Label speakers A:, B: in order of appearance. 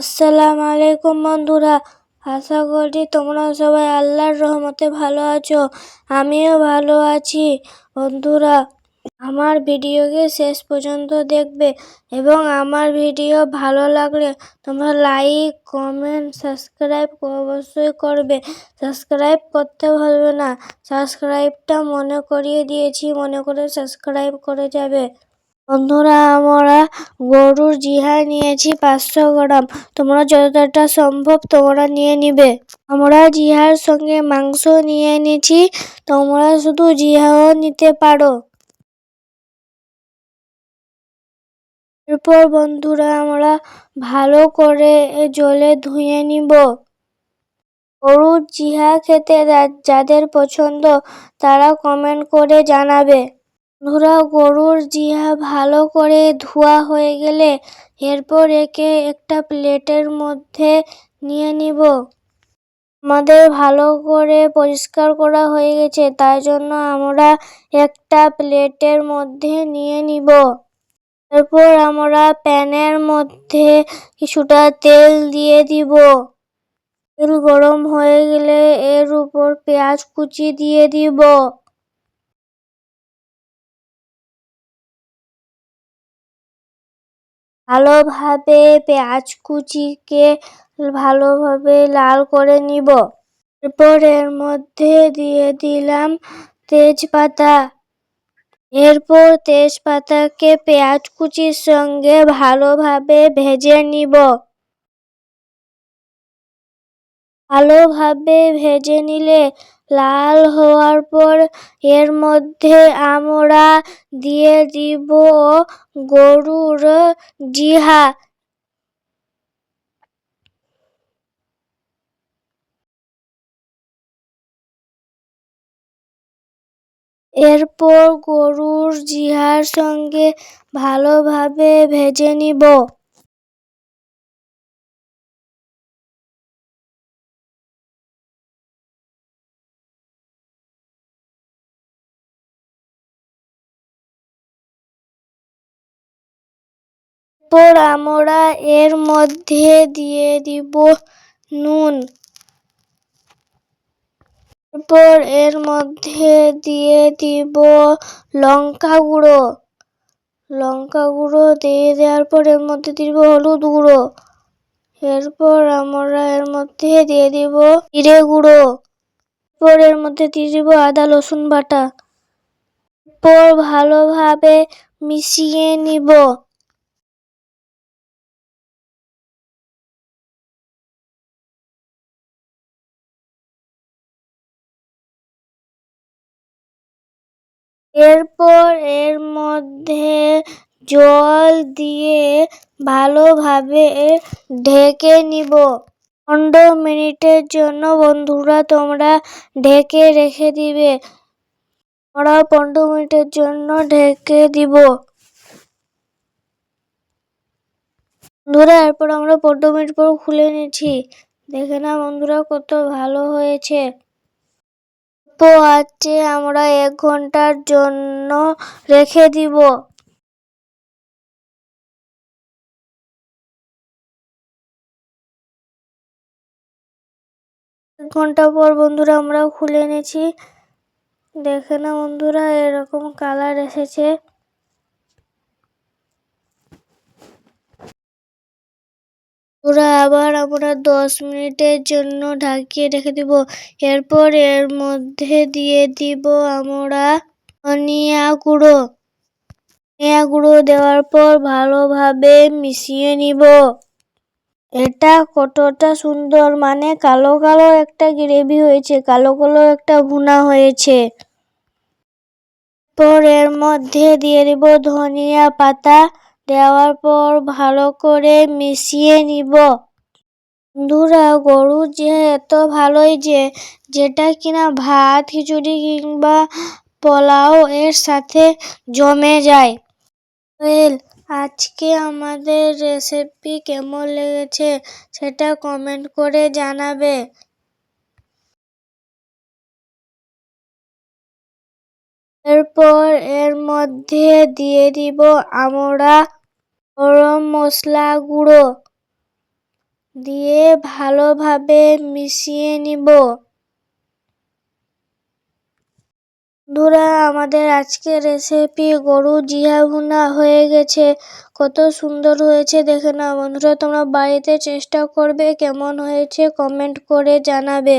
A: আসসালামু আলাইকুম বন্ধুরা। আশা করি তোমরা সবাই আল্লাহর রহমতে ভালো আছো। আমিও ভালো আছি। বন্ধুরা, আমার ভিডিওকে শেষ পর্যন্ত দেখবে এবং আমার ভিডিও ভালো লাগলে তোমরা লাইক, কমেন্ট, সাবস্ক্রাইব অবশ্যই করবে। সাবস্ক্রাইব করতে ভুলবে না। সাবস্ক্রাইবটা মনে করিয়ে দিয়েছি, মনে করে সাবস্ক্রাইব করে যাবে। বন্ধুরা, আমরা গরুর জিহা নিয়েছি পাঁচশো গ্রাম। তোমরা যতটা সম্ভব তোমরা নিয়ে নিবে। আমরা জিহার সঙ্গে মাংস নিয়ে নিয়েছি, তোমরা শুধু জিহাও নিতে পারো। এরপর বন্ধুরা, আমরা ভালো করে জলে ধুয়ে নিব। গরুর জিহা খেতে যাদের পছন্দ, তারা কমেন্ট করে জানাবে। বন্ধুরা গরুর জিহা ভালো করে ধোয়া হয়ে গেলে এরপর একে একটা প্লেটের মধ্যে নিয়ে নিব। আমাদের ভালো করে পরিষ্কার করা হয়ে গেছে, তাই জন্য আমরা একটা প্লেটের মধ্যে নিয়ে নিব। এরপর আমরা প্যানের মধ্যে কিছুটা তেল দিয়ে দিব। তেল গরম হয়ে গেলে এর উপর পেঁয়াজ কুচি দিয়ে দিব। ভালোভাবে পেঁয়াজ কুচিকে ভালোভাবে লাল করে নিব। এরপর এর মধ্যে দিয়ে দিলাম তেজপাতা। এরপর তেজপাতাকে পেঁয়াজ কুচির সঙ্গে ভালোভাবে ভেজে নিব। ভালোভাবে ভেজে নিলে লাল হওয়ার পর এর মধ্যে আমরা দিয়ে দিব গরুর জিহা। এরপর গরুর জিহার সঙ্গে ভালোভাবে ভেজে নিব। এরপর আমরা এর মধ্যে দিয়ে দিব নুন। এরপর এর মধ্যে দিয়ে দিব লঙ্কা গুঁড়ো। লঙ্কা গুঁড়ো দিয়ে দেওয়ার পর এর মধ্যে দিব হলুদ গুঁড়ো। এরপর আমরা এর মধ্যে দিয়ে দিব জিরে গুঁড়ো। এরপর এর মধ্যে দিয়ে দিব আদা, রসুন বাটা। এরপর ভালোভাবে মিশিয়ে নিব। এরপর এর মধ্যে জল দিয়ে ভালোভাবে ঢেকে নিব। পনেরো মিনিটের জন্য বন্ধুরা, তোমরা ঢেকে রেখে দিবে। আমরা পনেরো মিনিটের জন্য ঢেকে দিব। বন্ধুরা, এরপর আমরা পনেরো মিনিট পর খুলে নিচ্ছি। দেখে না বন্ধুরা, কত ভালো হয়েছে। আছে আমরা এক ঘণ্টার জন্য রেখে দিব। এক ঘণ্টা পর বন্ধুরা আমরা খুলে এনেছি। দেখে না বন্ধুরা, এরকম কালার এসেছে। পুরা আবার আমরা দশ মিনিটের জন্য ঢাকিয়ে রেখে দিব। এরপর এর মধ্যে দিয়ে দিব আমরা ধনিয়া গুঁড়ো। ধনিয়া গুঁড়ো দেওয়ার পর ভালোভাবে মিশিয়ে নিব। এটা কতটা সুন্দর মানে কালো কালো একটা গ্রেভি হয়েছে, কালো কালো একটা ভুনা হয়েছে। পর এর মধ্যে দিয়ে দিব ধনিয়া পাতা। দেওয়ার পর ভালো করে মিশিয়ে নিব। বন্ধুরা, গরু যে এত ভালোই যে, যেটা কিনা ভাত, খিচুড়ি কিংবা পোলাও এর সাথে জমে যায়। আজকে আমাদের রেসিপি কেমন লেগেছে সেটা কমেন্ট করে জানাবে। এরপর এর মধ্যে দিয়ে দিব আমরা গরম মশলা গুঁড়ো দিয়ে ভালোভাবে মিশিয়ে নিব। বন্ধুরা, আমাদের আজকের রেসিপি গরু জিয়া ভুনা হয়ে গেছে। কত সুন্দর হয়েছে, দেখে না বন্ধুরা, তোমরা বাড়িতে চেষ্টা করবে কেমন হয়েছে কমেন্ট করে জানাবে।